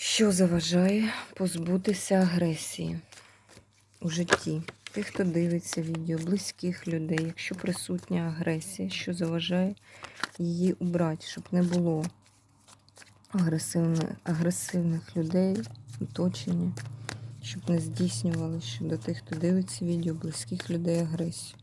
Що заважає позбутися агресії у житті? Тих, хто дивиться відео, близьких людей, якщо присутня агресія, що заважає її убрати, щоб не було агресивних, агресивних людей, оточення, щоб не здійснювали щодо тих, хто дивиться відео, близьких людей агресію.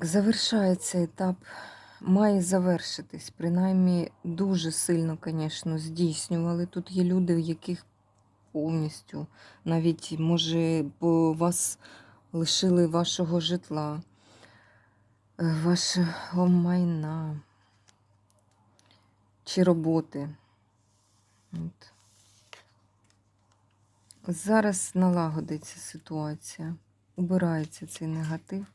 Так, завершається етап, має завершитись. Принаймні, дуже сильно, звісно, здійснювали. Тут є люди, в яких повністю навіть, може, бо вас лишили вашого житла, е, вашого майна чи роботи. От. Зараз налагодиться ситуація, убирається цей негатив.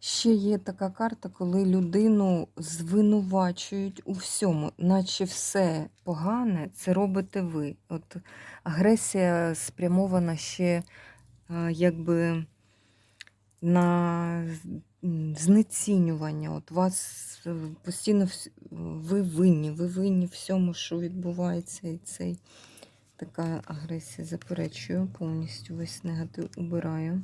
Ще є така карта, коли людину звинувачують у всьому, наче все погане, це робите ви. От агресія спрямована ще якби на знецінювання. От вас е, постійно ви винні, ви винні всьому, що відбувається, і цей така агресія заперечую повністю весь негатив убираю.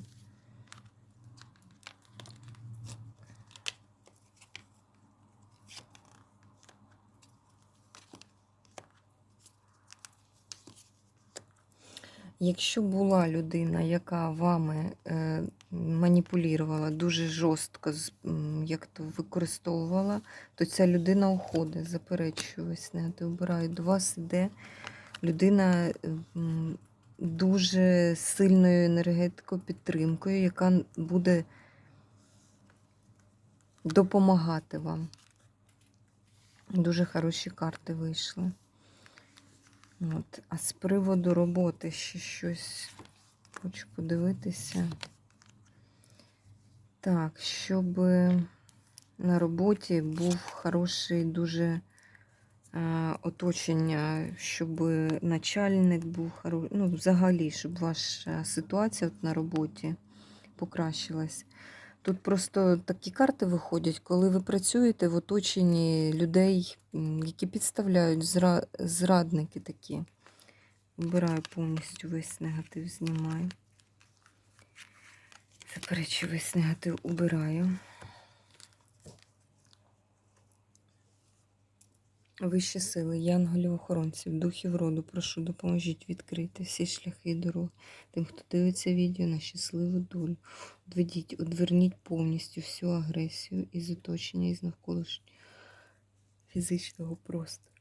Якщо була людина, яка вами е, маніпулювала дуже жорстко, як то використовувала, то ця людина уходить, заперечую весь негатив, вбираю. До вас йде людина е, дуже сильною енергетикою, підтримкою, яка буде допомагати вам. Дуже хороші карти вийшли. От. А з приводу роботи ще щось хочу подивитися. Так, щоб на роботі був хороший дуже е, оточення, щоб начальник був хороший. Ну, взагалі, щоб ваша ситуація от на роботі покращилась. Тут просто такі карти виходять, коли ви працюєте в оточенні людей, які підставляють зра- зрадники такі. Вбираю повністю весь негатив, знімаю. Заперечу весь негатив, убираю. Вищі сили, янголів охоронців, духів роду, прошу, допоможіть відкрити всі шляхи і дороги. Тим, хто дивиться відео на щасливу долю. Одведіть, одверніть повністю всю агресію із оточення, із навколишнього фізичного простору.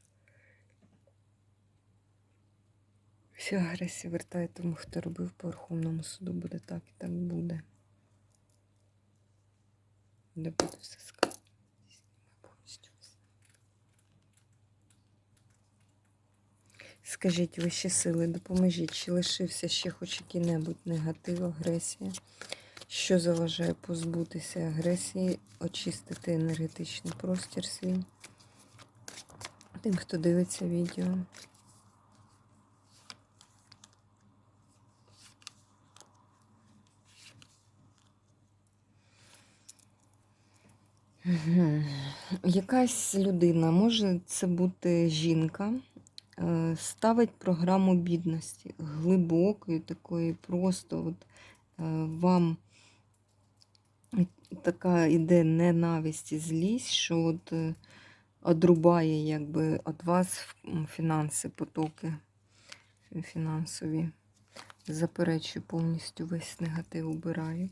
Всю агресію вертає тому, хто робив по Верховному суду, буде так і так буде. Де буде все сказано. Повністю все. Скажіть вищі сили, допоможіть, чи лишився ще хоч який-небудь негатив, агресія, що заважає позбутися агресії, очистити енергетичний простір свій. Тим, хто дивиться відео. Якась людина, може це бути жінка, ставить програму бідності глибокої, такої просто от, е, вам така іде ненависть і злість, що от е, одрубає якби від вас фінанси, потоки фінансові. Заперечую повністю весь негатив убираю.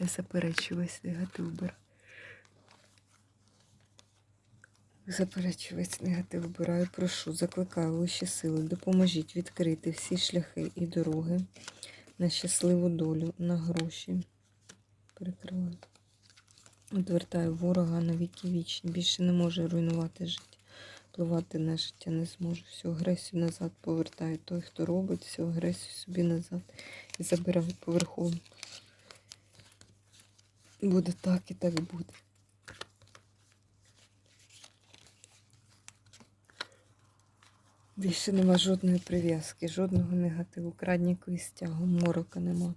Заперечую весь негатив убираю. Заперечую весь негатив убираю. Прошу, закликаю вищі сили, допоможіть відкрити всі шляхи і дороги на щасливу долю, на гроші. Перекриваю. Відвертаю ворога на віки вічні. Більше не може руйнувати життя. Впливати на життя не зможу. Всю агресію назад повертаю. Той, хто робить, всю агресію собі назад і забираю поверхом. Буде так і так буде. Більше нема жодної прив'язки, жодного негативу, крадніку і стягу, морока нема.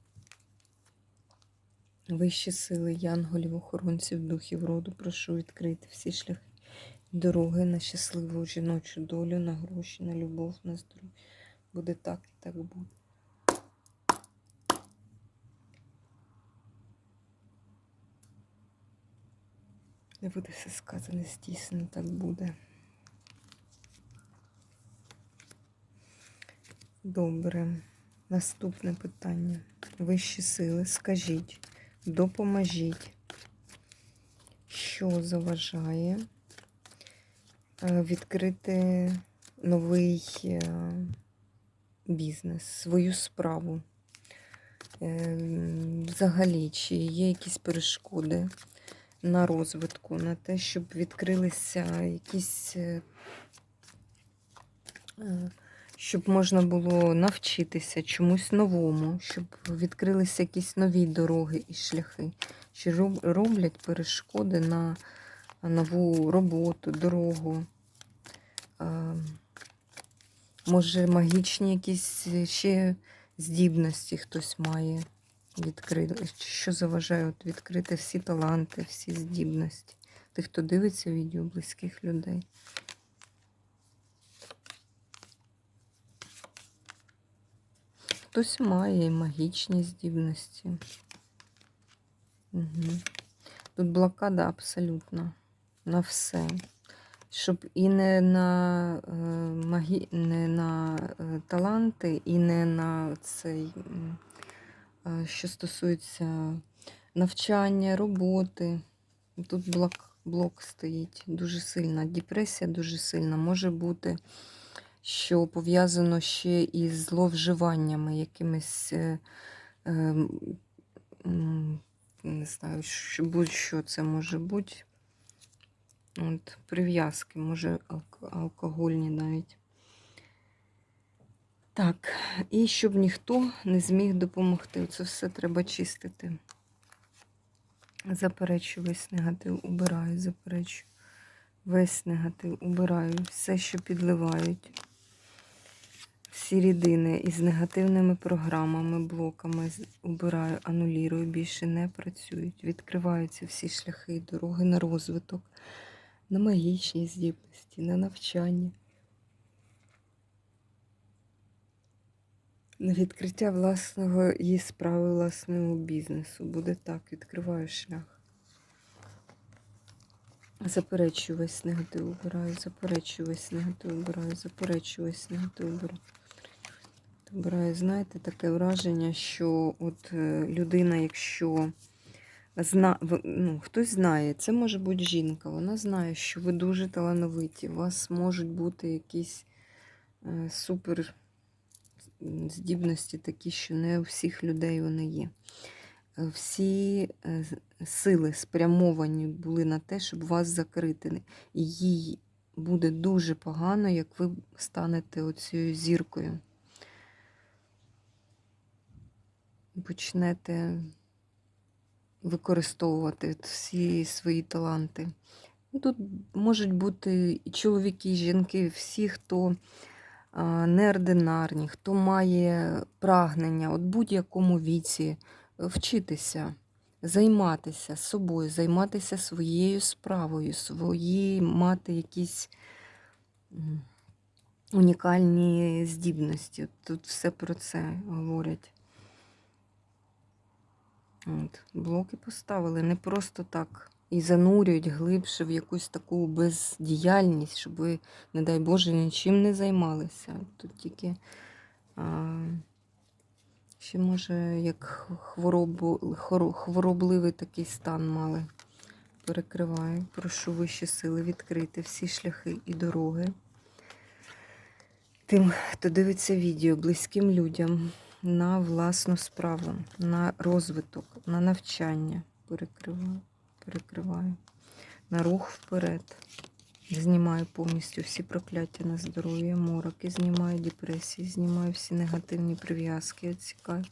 Вищі сили, янголів, охоронців, духів роду, прошу відкрити всі шляхи дороги на щасливу жіночу долю, на гроші, на любов, на здоров'я. Буде так і так буде. Не буде все сказане, здійснено, так буде. Добре. Наступне питання. Вищі сили, скажіть, допоможіть, що заважає е, відкрити новий е, бізнес, свою справу. Е, Взагалі, чи є якісь перешкоди на розвитку, на те, щоб відкрилися якісь. Щоб можна було навчитися чомусь новому, щоб відкрилися якісь нові дороги і шляхи, що роблять перешкоди на нову роботу, дорогу. Може, магічні якісь ще здібності хтось має відкрити. Що заважає от відкрити всі таланти, всі здібності. Тих, хто дивиться відео близьких людей. Хтось має магічні здібності. Угу. Тут блокада абсолютно на все. Щоб і не на, е, магі... не на е, таланти, і не на цей, е, що стосується навчання, роботи. Тут блок, блок стоїть дуже сильна. Депресія дуже сильна. Може бути що пов'язано ще із зловживаннями, якимись, е, е, не знаю, що будь-що це може бути. От, прив'язки, може, алкогольні навіть. Так, і щоб ніхто не зміг допомогти. Це все треба чистити. Заперечую весь негатив, убираю, заперечую. Весь негатив убираю. Все, що підливають рідини із негативними програмами, блоками убираю, анулірую, більше не працюють. Відкриваються всі шляхи і дороги на розвиток, на магічні здібності, на навчання, на відкриття власного її справи, власного бізнесу. Буде так, відкриваю шлях. Заперечую весь негатив убираю, заперечую весь негатив убираю, заперечую весь негатив убираю. Обираю, знаєте, таке враження, що от е, людина, якщо зна... ну, хтось знає, це може бути жінка, вона знає, що ви дуже талановиті, у вас можуть бути якісь е, супер здібності такі, що не у всіх людей вони є. Е, Всі сили спрямовані були на те, щоб вас закрити. Їй буде дуже погано, як ви станете оцією зіркою. Почнете використовувати всі свої таланти. Ну, Тут можуть бути і чоловіки, і жінки, всі, хто неординарні, хто має прагнення от будь-якому віці е, вчитися, займатися собою, займатися своєю справою, свої, мати якісь унікальні здібності. Тут все про це говорять. От, блоки поставили не просто так і занурюють глибше в якусь таку бездіяльність, щоб ви, не дай Боже, нічим не займалися. Тут тільки а, ще, може, як хворобу, хворобливий такий стан мали. Перекриваю. Прошу вищі сили відкрити всі шляхи і дороги. Тим, хто дивиться відео, близьким людям на власну справу, на розвиток, на навчання. Перекриваю, перекриваю. На рух вперед. Знімаю повністю всі прокляття на здоров'я, мороки, знімаю депресії, знімаю всі негативні прив'язки, відсікаю.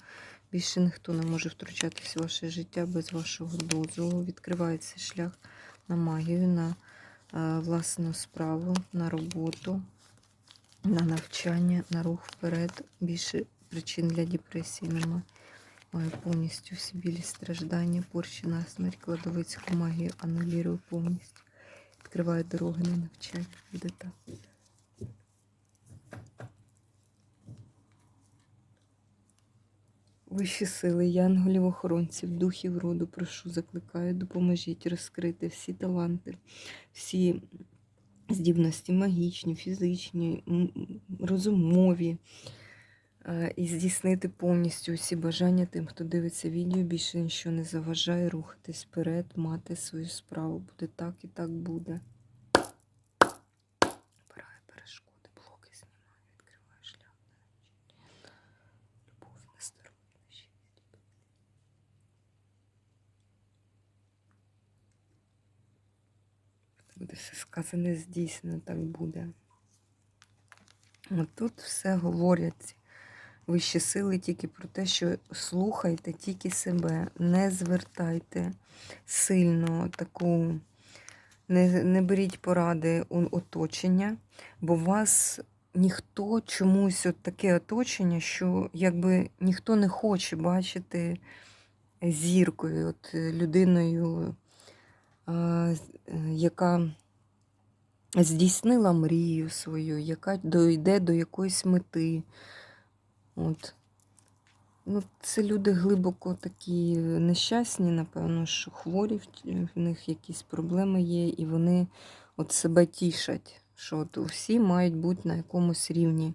Більше ніхто не може втручатись в ваше життя без вашого дозволу. Відкривається шлях на магію, на е, власну справу, на роботу, на навчання, на рух вперед. Більше причин для депресії немає. Маю повністю всі білі страждання, порчі на смерть, кладовицьку магію анулірую повністю. Відкриваю дороги на навчання. Буде так. Вищі сили, янголів, охоронців, духів роду, прошу, закликаю, допоможіть розкрити всі таланти, всі здібності магічні, фізичні, розумові. Е, І здійснити повністю усі бажання тим, хто дивиться відео, більше нічого не заважає рухатись вперед, мати свою справу. Буде так і так буде. Обираю перешкоди, блоки знімаю, відкриваю шлях. Любов здоров'я, щастя. Буде все сказане, здійснено, так буде. От тут все говорять вищі сили тільки про те, що слухайте тільки себе, не звертайте сильно таку, не, не беріть поради у оточення, бо вас ніхто чомусь от таке оточення, що якби ніхто не хоче бачити зіркою, от е, людиною, а, е, яка здійснила мрію свою, яка дойде до якоїсь мети. От. Ну, це люди глибоко такі нещасні, напевно, що хворі, в- них якісь проблеми є, і вони от себе тішать, що от всі мають бути на якомусь рівні.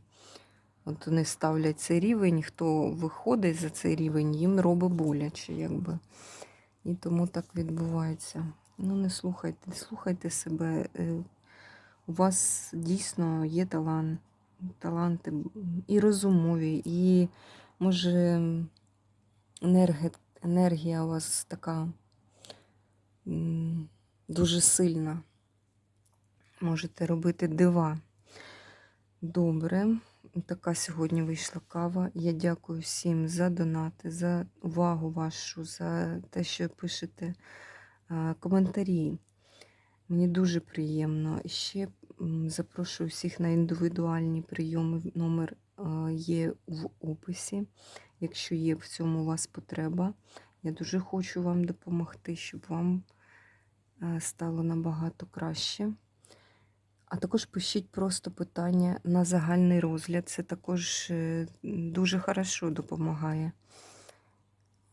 От вони ставлять цей рівень, хто виходить за цей рівень, їм робить боляче, якби. І тому так відбувається. Ну, не слухайте, слухайте себе. Е, У вас дійсно є талант, таланти і розумові, і може енерги, енергія у вас така дуже сильна. Можете робити дива. Добре. Така сьогодні вийшла кава. Я дякую всім за донати, за увагу вашу, за те, що пишете коментарі. Мені дуже приємно. Ще запрошую всіх на індивідуальні прийоми. Номер є в описі. Якщо є в цьому у вас потреба, я дуже хочу вам допомогти, щоб вам е, стало набагато краще. А також пишіть просто питання на загальний розгляд. Це також е, дуже хорошо допомагає.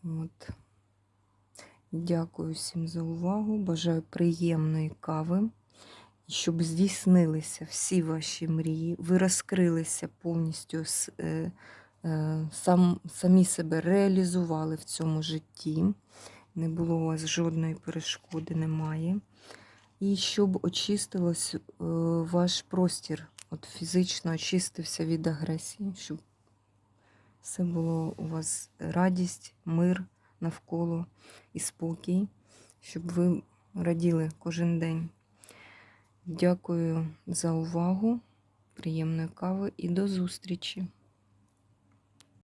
От. Дякую всім за увагу. Бажаю приємної кави, щоб здійснилися всі ваші мрії, ви розкрилися повністю, е, е, сам, самі себе реалізували в цьому житті. Не було у вас жодної перешкоди, немає. І щоб очистилось е, ваш простір, от фізично очистився від агресії, щоб все було у вас радість, мир навколо і спокій, щоб ви раділи кожен день. Дякую за увагу, приємної кави і до зустрічі!